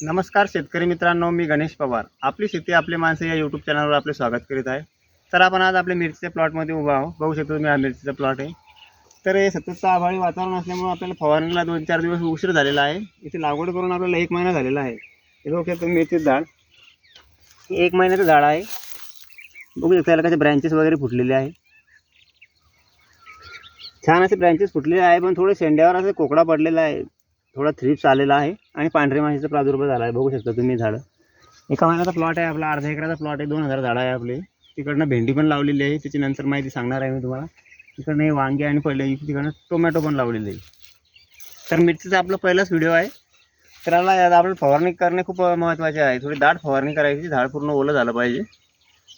नमस्कार शेतकरी मित्रांनो मी गणेश पवार. आपली शेती आपले माणसं या यूट्यूब चॅनलवर आपले स्वागत करीत आहे. तर आपण आज आपल्या मिरचीच्या प्लॉटमध्ये उभा आहोत. बघू शकतो तुम्ही हा मिरचीचा प्लॉट आहे. तर हे सततचं आभाळी वातावरण असल्यामुळे आपल्याला फवारणीला दोन चार दिवस उशीर झालेला आहे. इथे लागवड करून आपल्याला एक महिना झालेला आहे. हे बघू शकतो मिरचीचं झाड. एक महिन्याचं झाड आहे. बघू शकता याला कसे ब्रँचेस वगैरे फुटलेले आहे. छान असे ब्रँचेस फुटलेले आहे पण थोडे शेंड्यावर असं कोकडा पडलेला आहे. थोडा थ्रिप्स आलेला आहे आणि पांढरे माशीचा प्रादुर्भाव झाला आहे बघू शकता तुम्ही झाडं. एका महिन्याचा प्लॉट आहे आपला अर्धा एकराचा प्लॉट आहे दोन हजार झाडं आहे आपले. तिकडनं भेंडी पण लावलेली आहे त्याची नंतर माहिती सांगणार आहे मी तुम्हाला. तिकडनं हे वांगे आणि पहिले तिकडनं टोमॅटो पण लावलेले आहे. तर मिरचीचा आपला पहिलाच व्हिडिओ आहे. तर आपलं यात फवारणी करणे खूप महत्त्वाचे आहे. थोडी दाट फवारणी करायची झाड पूर्ण ओलं झालं पाहिजे.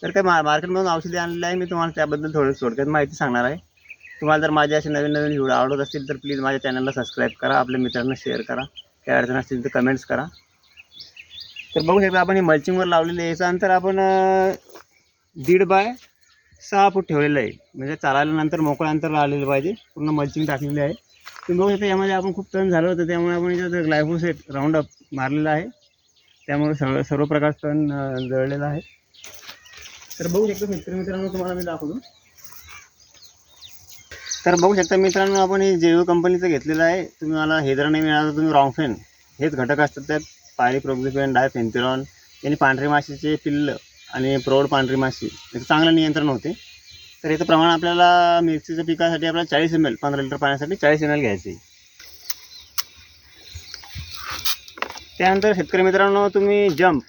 तर काय मा मार्केटमधून औषधी आणलेली आहे मी तुम्हाला त्याबद्दल थोडं थोडक्यात माहिती सांगणार आहे. तुम्हाला जर माझे असे नवीन नवीन व्हिडिओ आवडत असतील तर प्लीज माझ्या चॅनलला सबस्क्राईब करा आपल्या मित्रांना शेअर करा. काय अडचण असतील तर कमेंट्स करा. तर बघू शकता आपण हे मल्चिंगवर लावलेलं आहे. याचं अंतर आपण दीड बाय सहा फूट ठेवलेलं आहे. म्हणजे चालायल्यानंतर मोकळं अंतर लावलेलं पाहिजे. पूर्ण मल्चिंग टाकलेली आहे. तुम्ही बघू शकता यामध्ये आपण खूप तण झालं होतं. त्यामुळे आपण याच्यात ग्लायफोसेट राऊंड अप मारलेला आहे. त्यामुळे सर्व सर्व प्रकारचं तण जळलेलं आहे. तर बघू शकतो मित्रमित्रांनो मित्रांनो तुम्हाला मी दाखवतो. तर बघू शकता मित्रांनो आपण हे जेओ कंपनीचं घेतलेलं आहे तुम्ही मला हे जर नाही मिळालं तर तुम्ही रॉंगफेन हेच घटक असतात त्यात. पायरी प्रोग्लिफेन डायफेन्थिरॉन यांनी पांढरी माशीचे पिल्ल आणि प्रौढ पांढरी माशी याचं चांगलं नियंत्रण होते. तर याचं प्रमाण आपल्याला मिरचीच्या पिकासाठी आपल्याला चाळीस एम एल पंधरा लिटर पाण्यासाठी चाळीस एम एल घ्यायचे. त्यानंतर शेतकरी मित्रांनो तुम्ही जम्प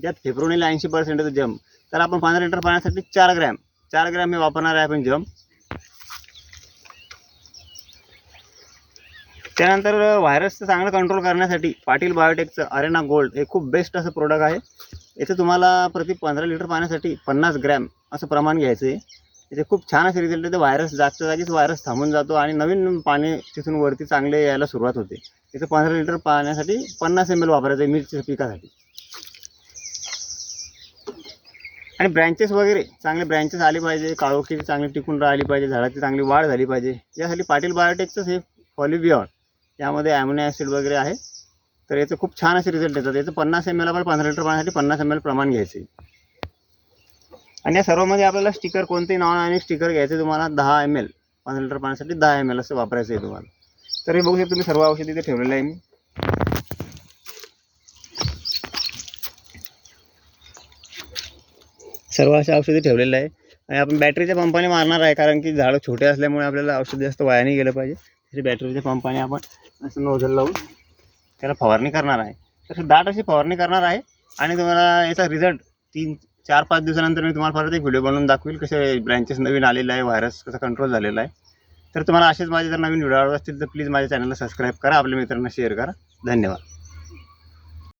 ज्यात फेब्रुवारीला ऐंशी पर्सेंटचं जम्प तर आपण पंधरा लिटर पाण्यासाठी चार ग्रॅम चार ग्रॅम मी वापरणार आहे आपण जम्प त्यानंतर व्हायरसचं चांगलं कंट्रोल करण्यासाठी पाटील बायोटेकचं अरेना गोल्ड हे खूप बेस्ट असं प्रोडक्ट आहे. याचं तुम्हाला प्रति पंधरा लिटर पाण्यासाठी पन्नास ग्रॅम असं प्रमाण घ्यायचं आहे. याचे खूप छान असे रिझल्ट येते. व्हायरस जागच्या जागीच व्हायरस थांबून जातो आणि नवीन पाणी तिथून वरती चांगले यायला सुरुवात होते. याचं पंधरा लिटर पाण्यासाठी पन्नास एम एल वापरायचं आहे मिरचीच्या पिकासाठी. आणि ब्रँचेस वगैरे चांगले ब्रँचेस आले पाहिजे. काळोखी चांगली टिकून राहिली पाहिजे. झाडाची चांगली वाढ झाली पाहिजे. यासाठी पाटील बायोटेकचं हे फॉलिबियॉन यामध्ये ॲमोनिया ॲसिड वगैरे आहे. तर याचं खूप छान असे रिझल्ट येतात. याचं पन्नास एम एल आपण पंधरा लिटर पाण्यासाठी पन्नास एम एल प्रमाण घ्यायचे. आणि या सर्वमध्ये आपल्याला स्टिकर कोणतेही नॉन आणि स्टिकर घ्यायचे तुम्हाला दहा एम एल पंधरा लिटर पाण्यासाठी दहा एम एल असं वापरायचं आहे तुम्हाला. तर हे बघू शकता तुम्ही सर्व औषध इथे ठेवलेलं आहे मी. सर्व अशा औषधी ठेवलेलं आहे. आणि आपण बॅटरीच्या पंपाने मारणार आहे कारण की झाडं छोटे असल्यामुळे आपल्याला औषध जास्त वायाने गेलं पाहिजे. तरी बॅटरीच्या पंपाने आपण असं नोझल लावून त्याला फवारणी करणार आहे. तर दाट अशी फवारणी करणार आहे आणि तुम्हाला याचा रिझल्ट तीन चार पाच दिवसानंतर मी तुम्हाला परत एक व्हिडिओ बनवून दाखवेल कसे ब्रँचेस नवीन आलेलं आहे व्हायरस कसा कंट्रोल झालेला आहे. तर तुम्हाला असेच माझे जर नवीन व्हिडिओ आवडत असतील तर प्लीज माझ्या चॅनलला सबस्क्राईब करा आपल्या मित्रांना शेअर करा. धन्यवाद.